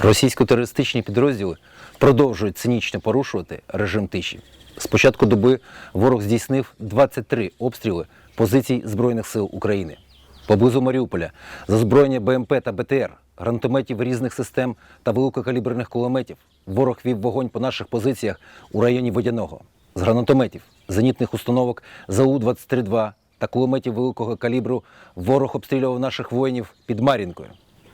Російсько-терористичні підрозділи продовжують цинічно порушувати режим тиші. З початку доби ворог здійснив 23 обстріли позицій Збройних сил України. Поблизу Маріуполя за озброєння БМП та БТР, гранатометів різних систем та великокаліберних кулеметів ворог вів вогонь по наших позиціях у районі Водяного. З гранатометів, зенітних установок ЗАУ-23-2 та кулеметів великого калібру ворог обстрілював наших воїнів під Мар'їнкою.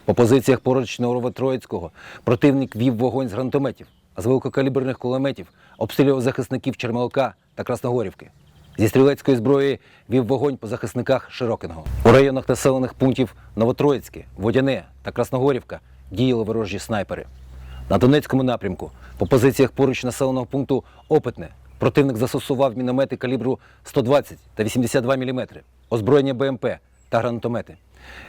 По позиціях поруч Новотроїцького противник вів вогонь з гранатометів, а з великокаліберних кулеметів обстрілював захисників Чермалка та Красногорівки. Зі стрілецької зброї вів вогонь по захисниках Широкиного. У районах населених пунктів Новотроїцьке, Водяне та Красногорівка діяли ворожі снайпери. На Донецькому напрямку, по позиціях поруч населеного пункту Опитне, противник застосував міномети калібру 120 та 82 мм, озброєння БМП та гранатомети.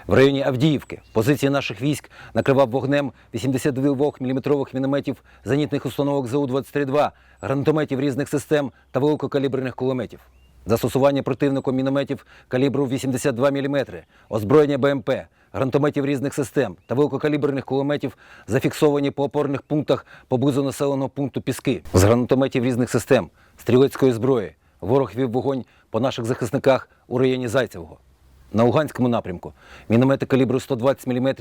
В районі Авдіївки позиції наших військ накривав вогнем 82 мм мінометів зенітних установок ЗУ-23-2, гранатометів різних систем та великокаліберних кулеметів. Застосування противником мінометів калібру 82 мм, озброєння БМП, гранатометів різних систем та великокаліберних кулеметів зафіксовані по опорних пунктах поблизу населеного пункту Піски. З гранатометів різних систем, стрілецької зброї ворог вів вогонь по наших захисниках у районі Зайцевого. На Луганському напрямку міномети калібру 120 мм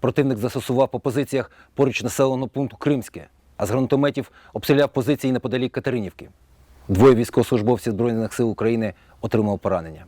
противник застосував по позиціях поруч населеного пункту Кримське, а з гранатометів обстріляв позиції неподалік Катеринівки. Двоє військовослужбовців Збройних сил України отримали поранення.